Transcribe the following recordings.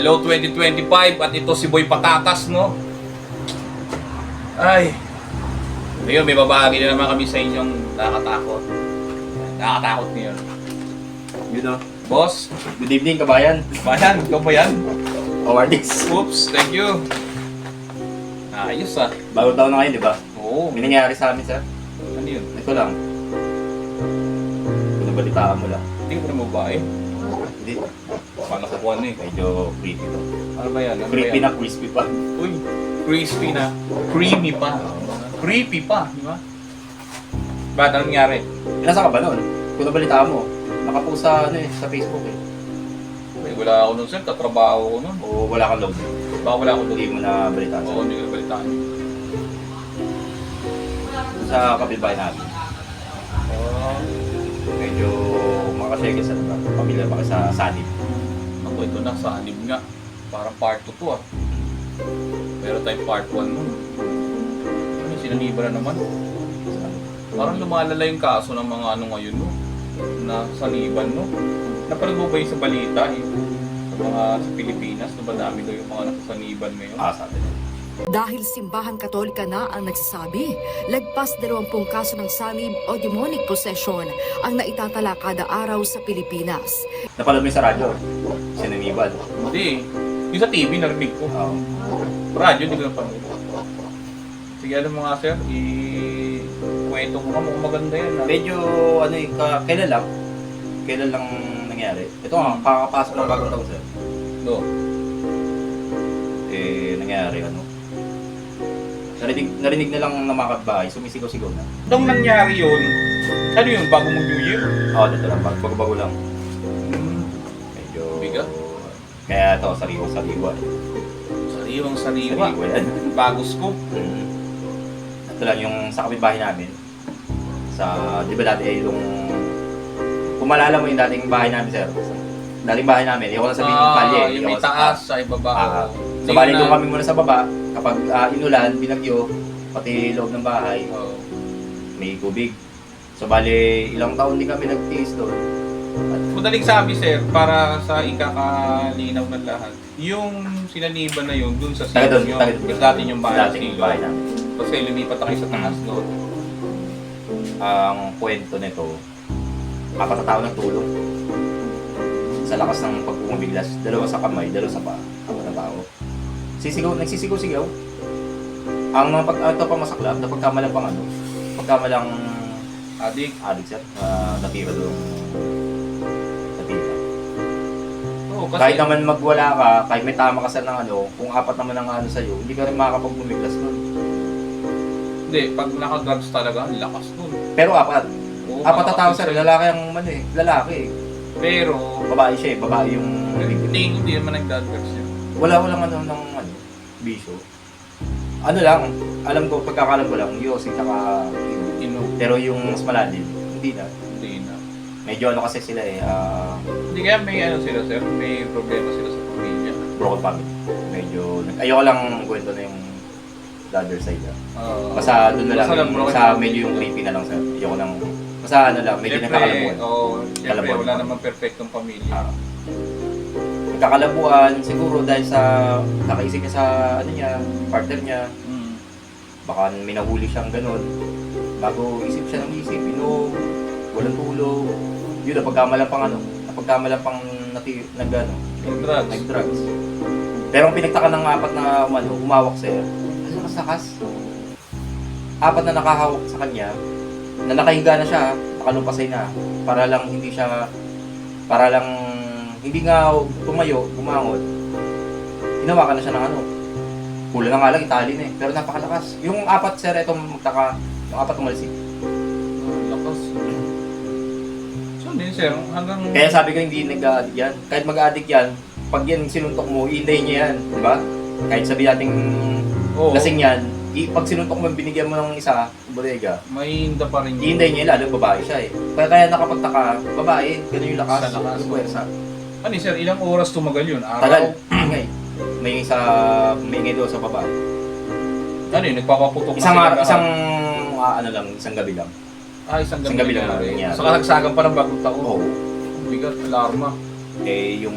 Hello 2025 at ito si Boy Patatas, no? Ay. Ngayon, may babahagi na naman kami sa inyong nakakatakot. Nakakatakot ngayon. You know. Boss, Good evening, kabayan. bayan, ikaw ba yan? How are this? Oops, thank you. Ayos ah. Bagong taon na ngayon, di ba? Oo, May nangyari sa amin, sir. ano yun? Ito lang. Kung nabalitaan mo lang. Hindi ko na babae. Hindi. Paano kukuha na eh? Medyo creepy to. Ano ba yan? Ano ba Creepy yan? na crispy pa. Uy, crispy na. Creamy pa. Creepy pa, di ba? Ba't anong nangyari? Nasa ka ba noon? Kung nabalitaan mo, nakapost sa, ano, eh, sa Facebook eh. Ay, wala ako nun sir, tatrabaho ko nun. O wala kang log. Baka wala ako Hindi doon. mo na balitaan. Oo, hindi ko nabalitaan. Sa kapitbahay namin. Oh, Medyo makasege sa lugar. Pamilya ba sa Sanib? ako ito na, sa anib nga. Parang part 2 to ah. Meron tayong part 1 nun. Ano, sinaniba na naman. Parang lumalala yung kaso ng mga ano ngayon no. Na saniban no. Napanood mo ba yung sa balita eh? Sa mga sa Pilipinas, no ba dami daw yung mga nasasaniban ngayon? Ah, sabi. Dahil simbahan katolika na ang nagsasabi, lagpas 20 kaso ng sanib o demonic possession ang naitatala kada araw sa Pilipinas. Napanood mo sa radyo? Sinanibad. Hindi. Yung sa TV narinig ko. Oo. Radyo, hindi ko napanood. Sige, alam mo nga sir, i-kwento mo ka, mukhang maganda yan. ah. Medyo ano eh, ka, kailan lang? Kailan lang nangyari? Ito nga, kakapasok ng bagong taon sir. No. Eh, nangyari ano? Narinig, narinig na lang ng mga kapitbahay, sumisigaw-sigaw na. Nung nangyari yun, ano yun, bago mong New Year? Oo, dito lang, bag- bago-bago lang. Hmm. Medyo... Bigat. Kaya ito, sariwa-sariwa. Sariwang sariwa. Sariwa yan. Bago scoop. Mm. Ito lang yung sa kapitbahay namin. Sa, di ba dati eh, yung... Kung maalala mo yung dating bahay namin, sir. Dating bahay namin, yung ko na sabihin yung kalye. Ah, yung may taas sa ibaba. Ah. So, bali doon kami muna sa baba. Kapag ah, inulan, binagyo, pati loob ng bahay, Oo. may tubig. So, bali, ilang taon din kami nagtiis doon. At Madaling sabi sir, para sa ikakalinaw ng lahat, yung sinaniban na yun, dun sa silong taga yung, doon. yung dati yung bahay sa namin. Kasi lumipat kayo sa taas doon. Ang kwento nito, apat na tao nagtulong. Sa lakas ng pagpumabiglas, dalawa sa kamay, dalawa sa paa. Sisigaw, nagsisigaw-sigaw. Ang mga pag, ito pa masaklap, na pagkamalang pang ano, pagkamalang Adik. adik sir, na natira doon natira. Oo, kasi, Kahit naman magwala ka, kahit may tama ka sa ng ano, kung apat naman ang ano sa'yo, hindi ka rin makakapag-bumiglas nun. hindi, pag naka-drugs talaga, ang lakas nun. Pero apat. Oo, apat na tao sir, lalaki ang ano eh, lalaki eh. Pero, Babae siya eh, babae yung hindi, hindi naman nagdadrugs yun. wala walang ano ng bisyo. Ano lang, alam ko, pagkakalam ko lang, Yossi tsaka Ino. Ino, Pero yung mas malalim, hindi na. hindi na. Medyo ano kasi sila eh, ah, Hindi kaya may ano sila sir, may problema sila sa pamilya. broken family. Medyo, ayoko lang kwento na yung the other side ah. Uh, Basta doon na lang, Basta lang, broken sa family. medyo yung creepy na lang sir. Ayoko lang, basta ano lang, medyo Siyempre, nagkakalabuan. oo, siyempre, Kalabuan wala namang perfectong pamilya. Ah. Nagkakalabuan, siguro dahil sa nakaisip niya sa ano niya, partner niya, Mm. baka may nahuli siyang ganun. Bago isip siya ng isip, inom, walang tulog. Yun, napagkamalang pang ano, napagkamalang pang nati, nag, ano, Yung drugs. nag-drugs. Pero ang pinagtaka ng apat na umano, umawak sa'yo, ano kasakas? Apat na nakahawak sa kanya, na nakahiga na siya, nakalumpasay na, para lang hindi siya, para lang, hindi nga tumayo, bumangon, hinawakan na siya ng ano, kulang na nga lang, itali na eh, pero napakalakas. Yung apat sir, itong magtaka, yung apat umalisik. Ang lakas. So, din sir, hanggang... Kaya sabi ko hindi nag-addict yan. Kahit mag-addict yan, pag yan sinuntok mo, iinday niya yan, di ba? Kahit sabi nating Oo, lasing yan, i- pag sinuntok mo, binigyan mo ng isa, bodega, may hinda pa rin yun. iinday niya, lalo babae siya eh. Kaya, kaya nakapagtaka, babae, ganun yung lakas, Sa lakas. yung puwersa. Ano sir, ilang oras tumagal yun? Araw? Tagal, ingay. May isa, may ingay doon sa babae. Ano yun, nagpapaputok Isang, sila araw, lahat? isang, ah, ano lang, isang gabi lang. Ah, isang gabi, isang gabi lang nangyari. So, kasagsagan pa ng bagong taon. Oo. Bigat, alarma. Eh, yung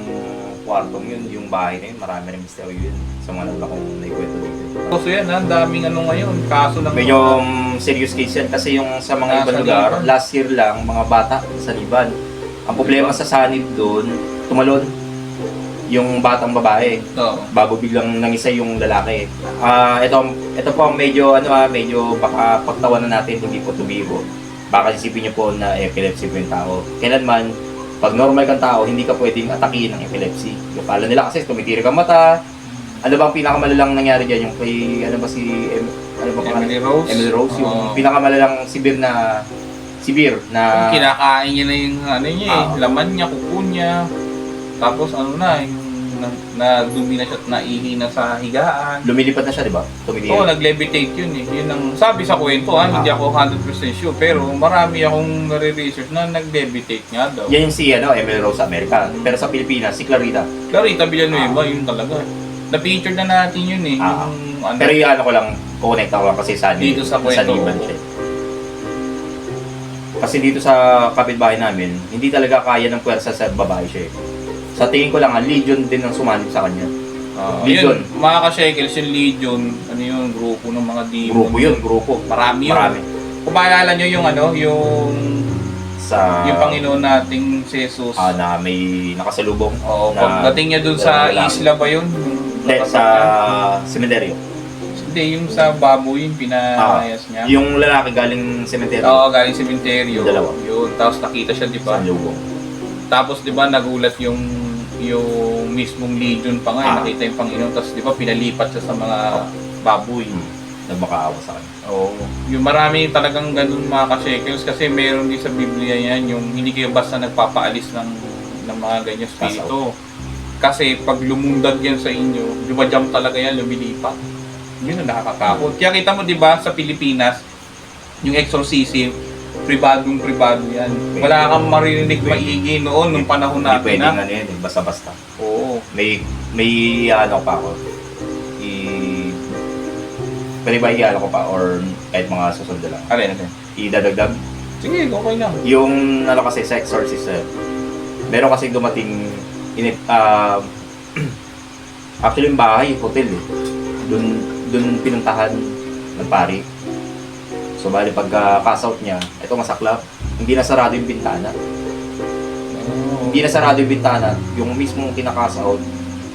kwartong yun, yung bahay na yun, marami rin misteryo yun sa mga nagla kong naikwento dito. So yan, ha? ang daming ano ngayon, kaso ng Medyo um, serious case yan kasi yung sa mga Ah, ibang sa lugar, last year lang, mga bata sa Niban. Ang problema sa sanib doon, tumalon yung batang babae Oo. bago biglang nangisa yung lalaki. Ah, ito ito po ang medyo ano ah, medyo baka pagtawanan natin hindi po tubigo. Baka isipin niyo po na epilepsy po yung tao. Kailanman pag normal kang tao, hindi ka pwedeng atakihin ng epilepsy. Yung kala nila kasi tumitiri ka mata. Ano bang pinakamalalang nangyari diyan yung kay ano ba si em, ano ba pangalan? Emily Rose. Emily Rose yung Oo. pinakamalalang severe na severe na kinakain niya na yung ano niya eh, Ah. laman niya, kuko niya. Tapos ano na, yung na, na dumi na siya at naihi na sa higaan. lumilipad na siya, di ba? Tumitiri. Oo, nag-levitate yun eh. Yun ang sabi sa kwento ha, hindi Ah. ako 100% sure. Pero marami akong nare-research na nag-levitate nga daw. Yan yung si ano, Emily Rose sa Amerika. Pero sa Pilipinas, si Clarita. Clarita Villanueva, yun talaga. Na-feature na natin yun eh. Ah. Yung, ano, Pero yung ano ko lang, connect ako lang kasi sa Dito sa kwento. Niban siya. Kasi dito sa kapitbahay namin, hindi talaga kaya ng puwersa sa babae siya eh. Sa tingin ko lang, ah, legion din ang sumanib sa kanya. ah, Legion. yun, mga ka-shekels, yung Legion, ano yun, grupo ng mga demon. Grupo yun, grupo. Marami yun. Marami. Kung maalala nyo yung ano, yung Sa, yung Panginoon nating si Jesus. ah, na may nakasalubong. Oo, na- pagdating niya dun sa na- isla ba yun? Hindi, sa sementeryo. Hindi, yung sa baboy, yung pinayas niya. Yung lalaki galing sementeryo. Oo, galing sementeryo. Yung dalawa. Yun, tapos nakita siya, di ba? Sa lubong. Tapos, di ba, nagulat yung yung mismong legion pa nga, eh, Ah. nakita yung Panginoon. Tapos, di ba, pinalipat siya sa mga baboy. Hmm. Nagmakaawa sa kanya. Oo. Yung marami talagang ganun mga ka-shekels kasi meron din sa Biblia yan yung hindi kayo basta nagpapaalis ng, ng mga ganyan spirito. Kasi pag lumundag yan sa inyo, lumajam talaga yan, lumilipat. Yun ang nakakatakot. Kaya kita mo 'di ba sa Pilipinas, yung exorcism, pribadong pribado yan. Wala kang maririnig Pwede. maigi noon nung panahon Hindi natin pwedeng na. ano yan, eh, basta-basta. Oo. may may ano pa ako i pwede ba i-ano ko pa or kahit mga susunod na lang Alin, alin. idadagdag Sige, okay lang. yung ano kasi sa exorcist eh, meron kasi dumating init ah actually yung bahay hotel eh dun dun pinuntahan ng pari so bali pagka pass out niya ito masaklap hindi na sarado yung bintana hindi na sarado yung bintana, yung mismong kinakas out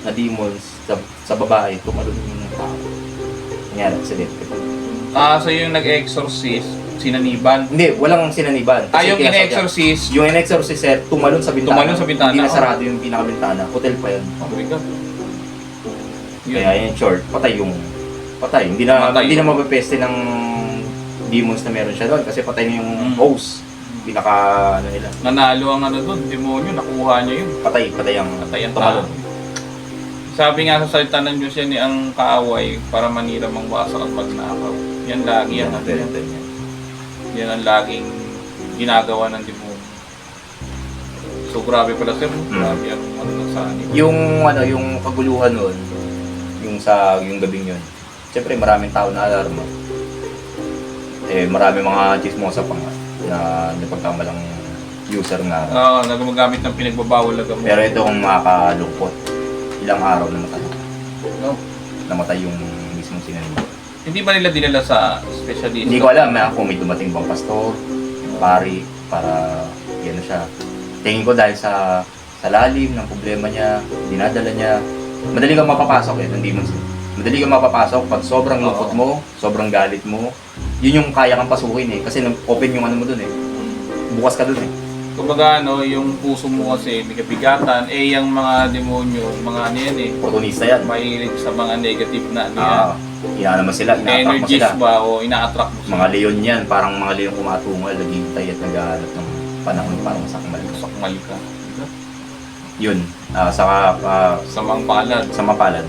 na demons sa, sa babae, tumalon yung tao. Nangyari, accident. Ah, so yung nag-exorcist, sinaniban. Hindi, walang sinaniban. Ah, yung kinasal niya. in-exorcist, Yung in-exorcist, sir, tumalon sa bintana. Tumalon sa bintana, Hindi na oh. sarado yung pinakabintana. Hotel pa yun. oh my God. Yun. Kaya in short, patay yung patay. Hindi na Patay hindi na mapapeste ng demons na meron siya doon kasi patay na yung Mm. host. Pinaka ano nila. Nanalo ang ano doon, demonyo, nakuha niya yun. Patay, patay ang Patay ang tumalon. tao. Sabi nga sa salita ng Diyos yan, eh, ang kaaway para manira mangwasak at magnakaw. Yan lagi Yan yan. ang very yan. Yan ang laging ginagawa ng demonyo. So grabe pala sir, grabe ang ano sani. Yung ano, yung kaguluhan noon, yung sa yung gabing yun. Siyempre maraming tao na alarma. Eh marami mga chismosa pa nga na napagkamalang user nga. Oo, nagagamit ng pinagbabawal na gamot. Pero ito kung makakalungkot, ilang araw namatay. No? Namatay yung mismong sinanimo. Hindi ba nila dinala sa specialist? Hindi ko alam na kung may dumating bang pastor, pari, para yan siya. Tingin ko dahil sa sa lalim ng problema niya, dinadala niya, madali kang mapapasok eh, ng demons. Madali kang mapapasok pag sobrang lungkot mo, sobrang galit mo, yun yung kaya kang pasukin eh. Kasi nag-open yung ano mo dun eh. Bukas ka dun eh. Kumbaga ano, yung puso mo kasi may kabigatan, eh yung mga demonyo, mga ano yan eh, Opportunista yan. mahilig sa mga negative na ano yan. Ah, ina naman sila, ina-attract mo energies sila. ba o ina-attract mo Mga leon yan, parang mga leon kumatungal, naghihintay at naghahanap ng panahon para masakmal. sakmal ka. Yun, ah, saka ah, Sa mga palad. sa mapalad,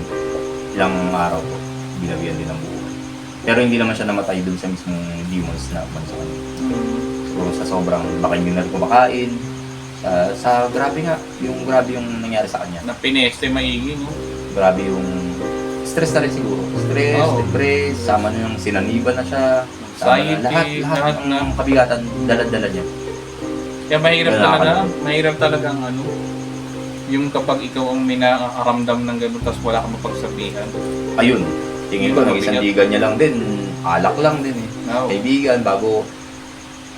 ilang araw po, binawian din ang buhay. Pero hindi naman siya namatay dun sa mismong demons na man sa kanya. Siguro sa sobrang, baka hindi na rin kumakain. Sa, sa grabe nga, yung grabe yung nangyari sa kanya. Na pineste maigi, no? Grabe yung stress na rin siguro. Stress, Oo. depress, sama na yung sinaniban na siya. Sama Anxiety, na lahat, lahat, lahat ng na. kabigatan, dala-dala niya. Kaya mahirap Kaya talaga, mahirap talaga ang ano, Yung kapag ikaw ang may nakakaramdam ng gano'n tapos wala kang mapagsabihan. Ayun, tingin ko, Yung naging mabigat. sandigan niya lang din. Alak lang din eh. No. Kaibigan, bago...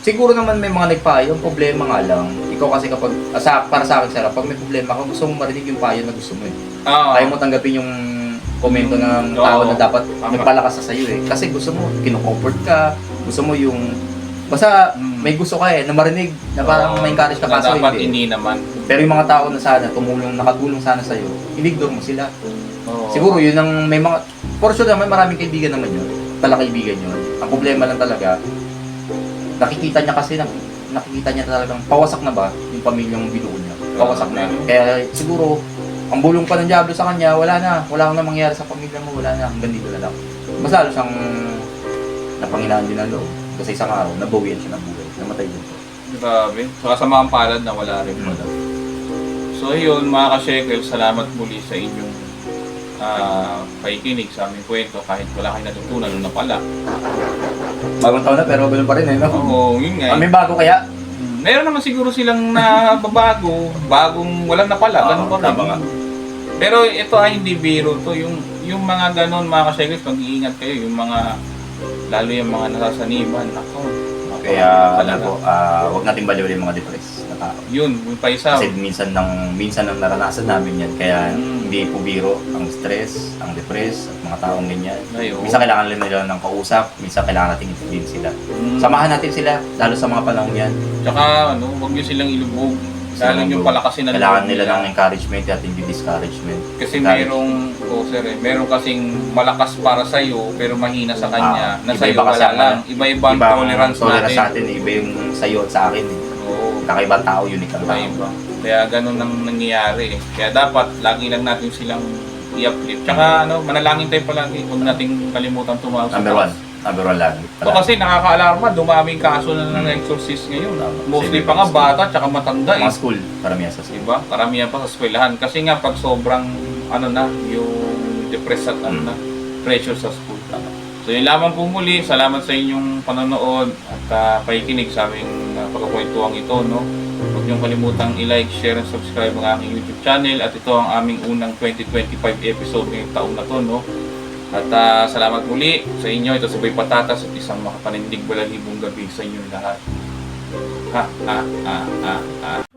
Siguro naman may mga nagpayo. Ang problema nga lang, ikaw kasi kapag, ah, sa, para sa akin, Sarah, pag may problema ka, gusto mo marinig yung payo na gusto mo eh. Ah, Ayaw mo tanggapin yung komento ng Oo. tao na dapat Tama. nagpalakas sa sa'yo eh. Kasi gusto mo, kinocomfort ka, gusto mo yung... Basta Mm. may gusto ka eh, na marinig, na parang Oo, ma-encourage ka na kaso dapat hindi. hindi naman. Pero yung mga tao na sana tumulong, nakatulong sana sa'yo, ignore mo sila. Oo. Siguro yun ang may mga... For sure naman, maraming kaibigan naman yun. Pala kaibigan yun. Ang problema lang talaga, nakikita niya kasi na nakikita niya talagang pawasak na ba yung pamilyang binuo niya. Pawasak na. Kaya siguro, ang bulong pa ng Diablo sa kanya, wala na. Wala nang mangyari sa pamilya mo, wala na. Hanggang dito na lang. Mas lalo siyang napanginaan din ng loob. Kasi isang araw, nabawian siya ng buhay. Namatay din siya. Grabe. Sa kasamang palad na wala rin pala. So yun, mga ka-shekel, salamat muli sa inyong ah pakikinig sa aming kwento kahit wala kayo natutunan nun na pala. Bagong taon na pero ganun pa rin eh, no? Oo, yun nga. Ah, may bago kaya? Mm, Meron naman siguro silang nababago, bagong walang napala, ganun pa Oo, rin. tama. Pero ito ay hindi biro to, yung yung mga ganon mga ka-shekel, mag-iingat kayo, yung mga lalo yung mga nasasaniban, ako. Kaya, ano po, ah, huwag natin baliwin yung mga depressed na tao. Yun, yung pa isa. Kasi minsan nang minsan nang naranasan namin yan. Kaya Mm. hindi po biro ang stress, ang depress, at mga taong ganyan. Ayo. Minsan kailangan nila ng kausap, minsan kailangan natin intindihin sila. Mm. Samahan natin sila, lalo sa mga panahon yan. Tsaka ano, huwag nyo silang ilubog. Lalo yung palakasin na Kailangan loob nila ng encouragement at hindi discouragement. Kasi merong, oh sir eh, meron kasing malakas para sa iyo pero mahina sa kanya. Ah, na sa iyo iba-iba kasi wala ang lang. Iba-iba ang ibang tolerance, tolerance natin. sa atin, iba yung sa'yo at sa akin. Eh. Oo, Kakaibang tao, unique ang tao. iba-iba. Kaya ganun ang nangyayari eh. Kaya dapat lagi lang natin silang i-uplift. Tsaka ano, manalangin tayo palagi. Huwag nating kalimutan tumawag sa Number one. One lagi. So kasi nakaka-alarma, dumaming kaso na ng exorcist ngayon. Mostly pa nga bata tsaka matanda eh. Mga school, karamihan sa school. Diba? Karamihan pa sa eskwelahan. Kasi nga pag sobrang ano na, yung depressed at ano na, pressure sa school. So yun lamang po muli. Salamat sa inyong panonood at uh, pakikinig sa aming uh, pagkakwentuang ito. No? Huwag niyong kalimutang i-like, share, and subscribe ang aking YouTube channel. At ito ang aming unang 2025 episode ngayong taon na to. No? At ah, salamat muli sa inyo. Ito si Boy Patatas at isang makapanindig balalibong gabi sa inyong lahat. Ha, ha, ha, ha, ha.